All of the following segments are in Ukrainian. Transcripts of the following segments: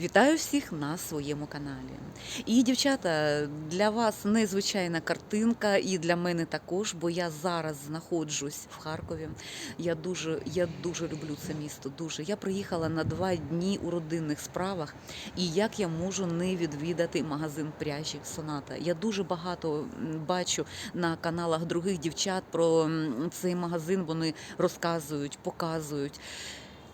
Вітаю всіх на своєму каналі. І, дівчата, для вас незвичайна картинка, і для мене також, бо я зараз знаходжусь в Харкові. Я дуже, я дуже люблю це місто. Дуже. Я приїхала на два дні у родинних справах. І як я можу не відвідати магазин пряжі Соната? Я дуже багато бачу на каналах других дівчат про цей магазин. Вони розказують, показують.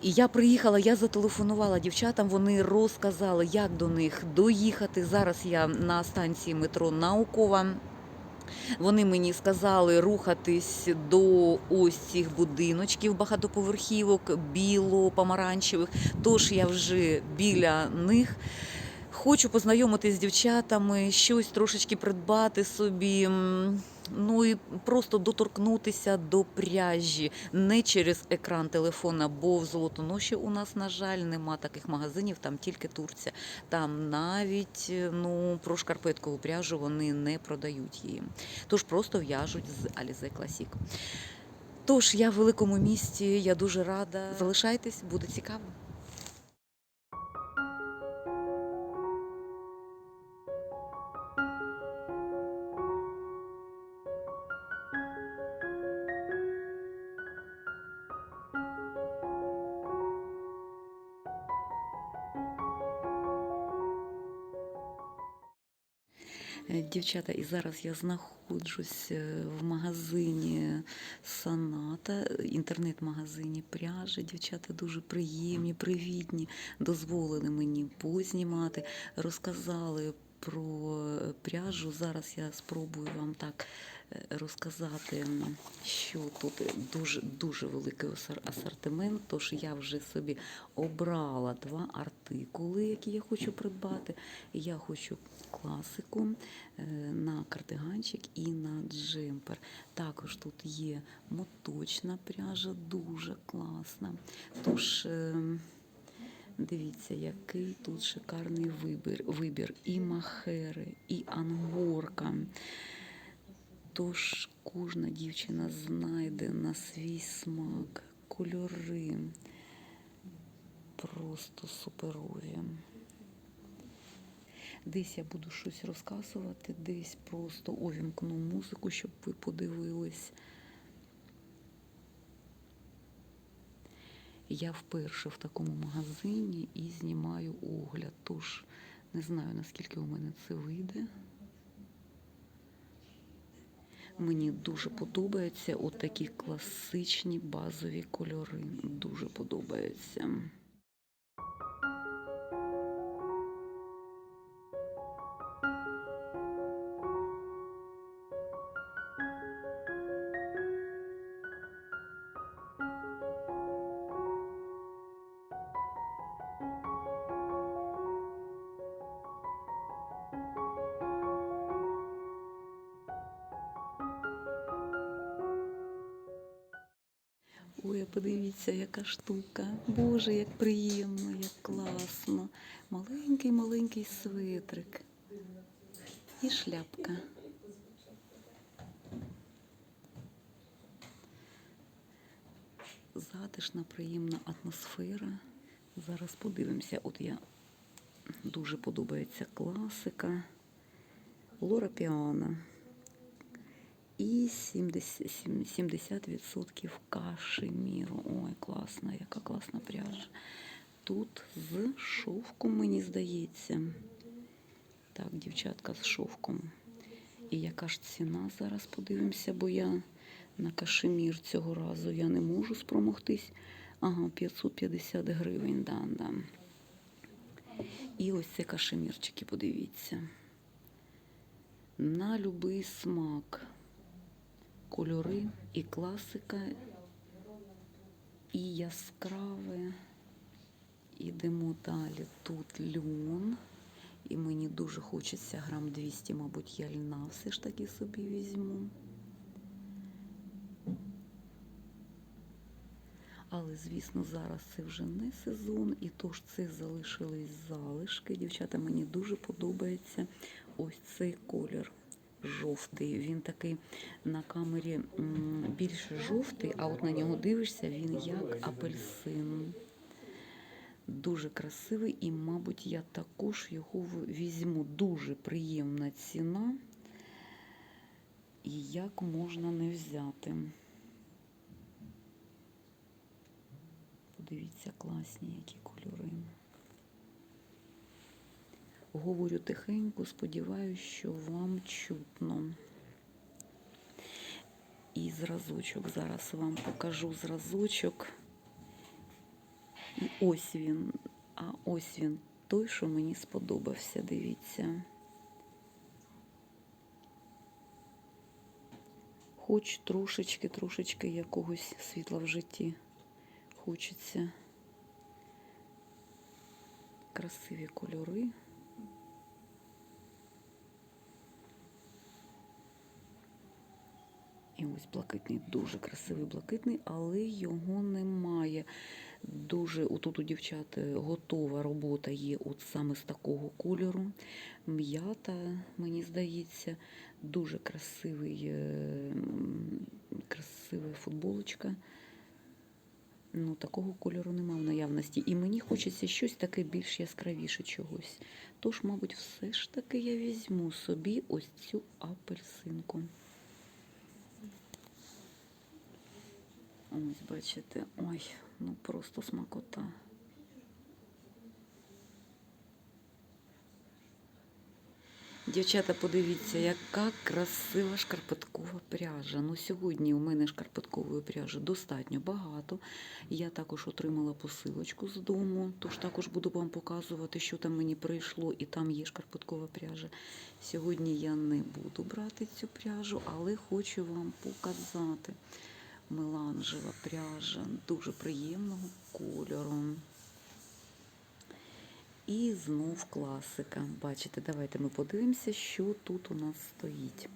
І я приїхала, я зателефонувала дівчатам, вони розказали, як до них доїхати. Зараз я на станції метро Наукова. Вони мені сказали рухатись до ось цих будиночків багатоповерхівок, біло-помаранчевих. Тож я вже біля них. Хочу познайомитись з дівчатами, щось трошечки придбати собі. Ну і просто доторкнутися до пряжі не через екран телефона, бо в Золотоноші у нас, на жаль, нема таких магазинів, там тільки Турція. Там навіть е, ну, про шкарпеткову пряжу вони не продають її. Тож просто в'яжуть з Alize Classic. Тож я в великому місті, я дуже рада. Залишайтесь, буде цікаво. Дівчата, і зараз я знаходжусь е, в магазині Соната, інтернет-магазині пряжі. Дівчата дуже приємні, привітні, дозволили мені познімати, розказали про е, пряжу. Зараз я спробую вам так е, розказати, що тут дуже дуже великий асортимент. Тож я вже собі обрала два артикули, які я хочу придбати. Я хочу класику е, на кардиганчик і на джемпер. Також тут є моточна пряжа, дуже класна. Тож. Дивіться, який тут шикарний вибір. вибір. І махери, і ангорка. Тож кожна дівчина знайде на свій смак, кольори. Просто суперові. Десь я буду щось розказувати, десь просто увімкну музику, щоб ви подивились. Я вперше в такому магазині і знімаю огляд. Тож не знаю, наскільки у мене це вийде. Мені дуже подобаються отакі класичні базові кольори. Дуже подобаються. Ой, подивіться, яка штука. Боже, як приємно, як класно. Маленький маленький свитрик. І шляпка. Затишна, приємна атмосфера. Зараз подивимося. От я дуже подобається класика. Лора Піана. І 70%, 70% кашеміру. Ой, класна, яка класна пряжа. Тут з шовком, мені здається. Так, дівчатка з шовком. І яка ж ціна зараз подивимося, бо я на кашемір цього разу я не можу спромогтись. Ага, 550 гривень, да. І ось це кашемірчики, подивіться. На любий смак. Кольори і класика, і яскраве. Ідемо далі. Тут льон. І мені дуже хочеться грам 200, мабуть, я льна все ж таки собі візьму. Але, звісно, зараз це вже не сезон, і тож це залишились залишки. Дівчата, мені дуже подобається ось цей колір. Жовтий. Він такий на камері більше жовтий, а от на нього дивишся, він як апельсин. Дуже красивий, і, мабуть, я також його візьму. Дуже приємна ціна. І як можна не взяти. Подивіться, класні які кольори. Говорю тихенько, сподіваюся, що вам чутно. І зразочок. Зараз вам покажу зразочок. І ось він. А ось він той, що мені сподобався. Дивіться. Хоч трошечки, трошечки якогось світла в житті хочеться. Красиві кольори. Ось блакитний, дуже красивий блакитний, але його немає. Дуже отут у дівчат е, готова робота є от саме з такого кольору. М'ята, мені здається, дуже красивий, е, красива футболочка. Ну, такого кольору немає в наявності. І мені хочеться щось таке більш яскравіше чогось. Тож, мабуть, все ж таки я візьму собі ось цю апельсинку. Ось, бачите, ой, ну просто смакота. Дівчата, подивіться, яка красива шкарпеткова пряжа. Ну, сьогодні у мене шкарпеткової пряжі достатньо багато. Я також отримала посилочку з дому, тож також буду вам показувати, що там мені прийшло, і там є шкарпеткова пряжа. Сьогодні я не буду брати цю пряжу, але хочу вам показати. Меланжева пряжа дуже приємного кольору. І знов класика. Бачите, давайте ми подивимося, що тут у нас стоїть.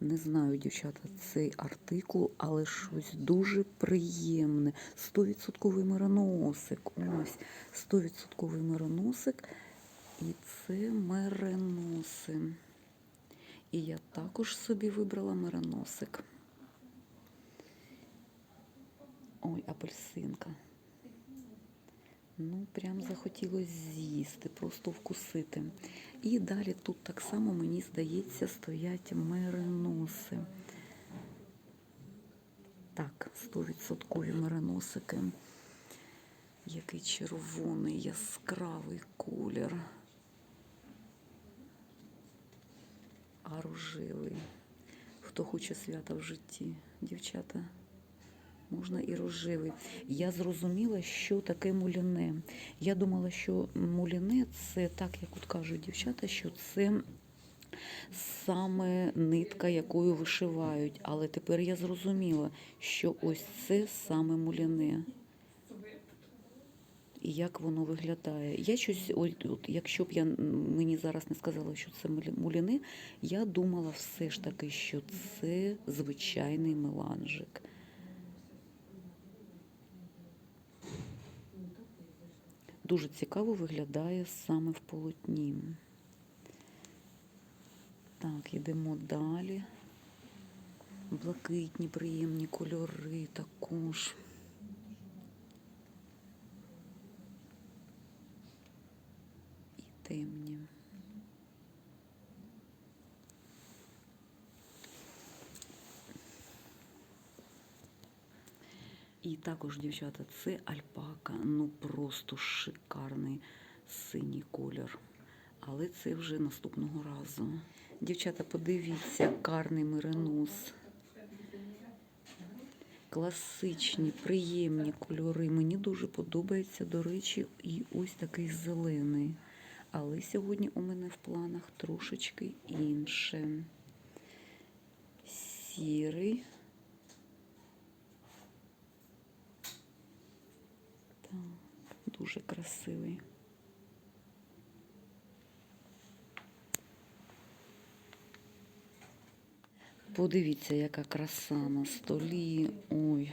Не знаю, дівчата, цей артикул, але щось дуже приємне. 100% мероносик. Ось 100% мероносик. І це мереноси. І я також собі вибрала мероносик. Ой, апельсинка. Ну, прям захотілося з'їсти, просто вкусити. І далі тут так само, мені здається, стоять мериноси. Так, 100% мериносики. Який червоний, яскравий колір. Рожевий. Хто хоче свята в житті, дівчата? Можна і рожевий. Я зрозуміла, що таке муліне. Я думала, що муліне це так, як от кажуть дівчата, що це саме нитка, якою вишивають. Але тепер я зрозуміла, що ось це саме муліне. І як воно виглядає. Я щось, от, якщо б я мені зараз не сказала, що це мулі- муліне, я думала все ж таки, що це звичайний меланжик. Дуже цікаво виглядає саме в полотні. Так, йдемо далі. Блакитні, приємні кольори також. Темні. І також, дівчата, це альпака, ну просто шикарний синій колір. Але це вже наступного разу. Дівчата, подивіться, карний меринос. Класичні, приємні кольори. Мені дуже подобається, до речі, і ось такий зелений. Але сьогодні у мене в планах трошечки інше. Сірий. Так, дуже красивий. Подивіться, яка краса на столі. Ой,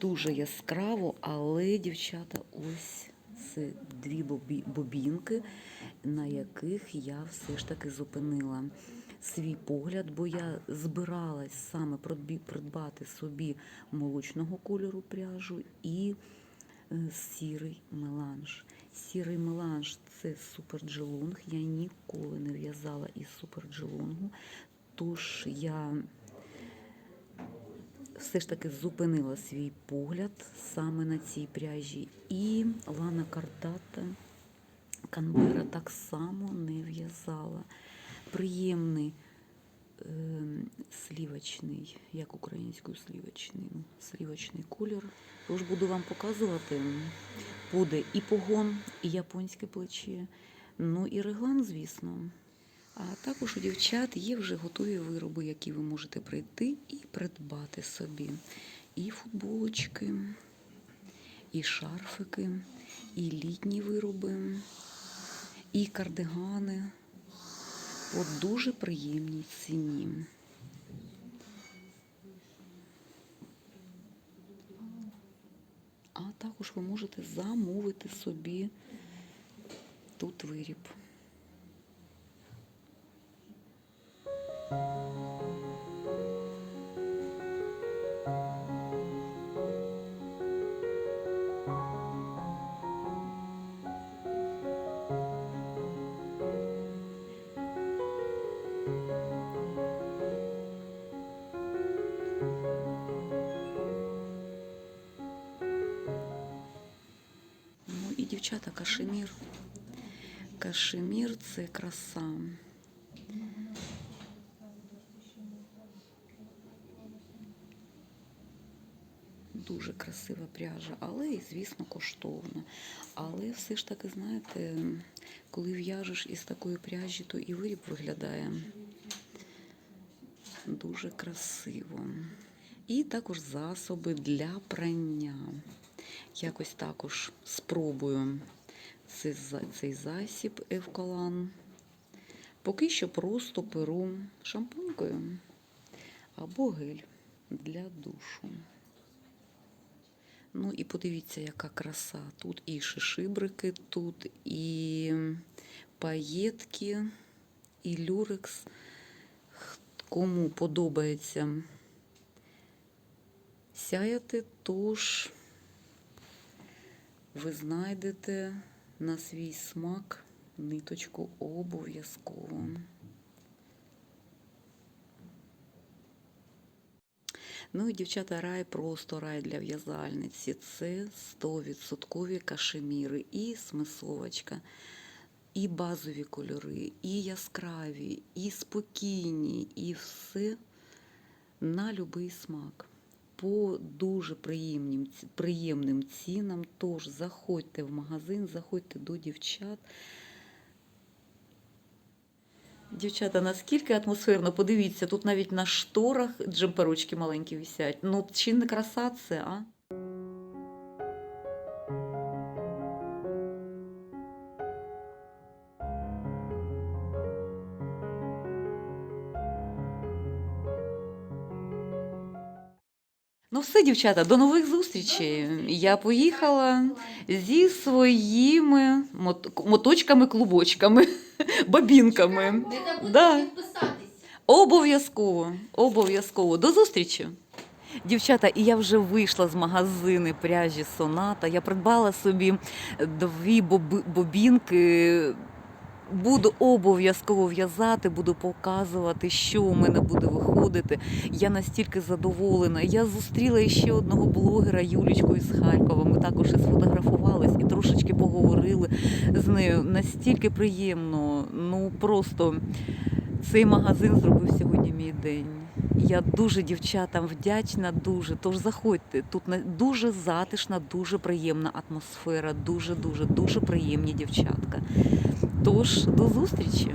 дуже яскраво, але, дівчата, ось це дві бобі- бобінки, на яких я все ж таки зупинила свій погляд, бо я збиралась саме придбати собі молочного кольору пряжу і е, сірий меланж. Сірий меланж це суперджелунг. Я ніколи не в'язала із суперджелунгу, тож я все ж таки зупинила свій погляд саме на цій пряжі. І Лана Кардата Канбера так само не в'язала. Приємний е, слівочний, як українською слівочний, ну, слівочний колір. Тож буду вам показувати. Буде і погон, і японське плече, ну і реглан, звісно. А також у дівчат є вже готові вироби, які ви можете прийти і придбати собі. І футболочки, і шарфики, і літні вироби, і кардигани по дуже приємній ціні. А також ви можете замовити собі тут виріб. Ну і дівчата, кашемір. Кашемір це краса. Дуже красива пряжа, але і, звісно, коштовна. Але все ж таки, знаєте, коли в'яжеш із такої пряжі, то і виріб виглядає дуже красиво. І також засоби для прання. Якось також спробую цей, засіб Евколан. Поки що просто перу шампунькою або гель для душу. Ну і подивіться, яка краса. Тут і шишибрики, тут і паєтки, і люрекс. Кому подобається сяяти, тож ви знайдете на свій смак ниточку обов'язково. Ну і дівчата, рай просто рай для в'язальниці. Це 100% кашеміри і смисовочка, і базові кольори, і яскраві, і спокійні, і все на будь-який смак. По дуже приємним, приємним цінам. Тож заходьте в магазин, заходьте до дівчат. Дівчата, наскільки атмосферно, подивіться, тут навіть на шторах джемперочки маленькі висять. Ну, чи не краса це, а? Дівчата, до нових зустрічей. Я поїхала зі своїми мот- моточками-клубочками, бабінками. Да. Обов'язково, обов'язково. До зустрічі. Дівчата, і я вже вийшла з магазини пряжі Соната. Я придбала собі дві бобінки. Буду обов'язково в'язати, буду показувати, що у мене буде виходити. Я настільки задоволена. Я зустріла ще одного блогера Юлічку із Харкова. Ми також сфотографувались і трошечки поговорили з нею. Настільки приємно. Ну просто цей магазин зробив сьогодні мій день. Я дуже дівчатам вдячна, дуже. Тож заходьте. Тут дуже затишна, дуже приємна атмосфера, дуже, дуже, дуже приємні дівчатка. Тож до зустрічі!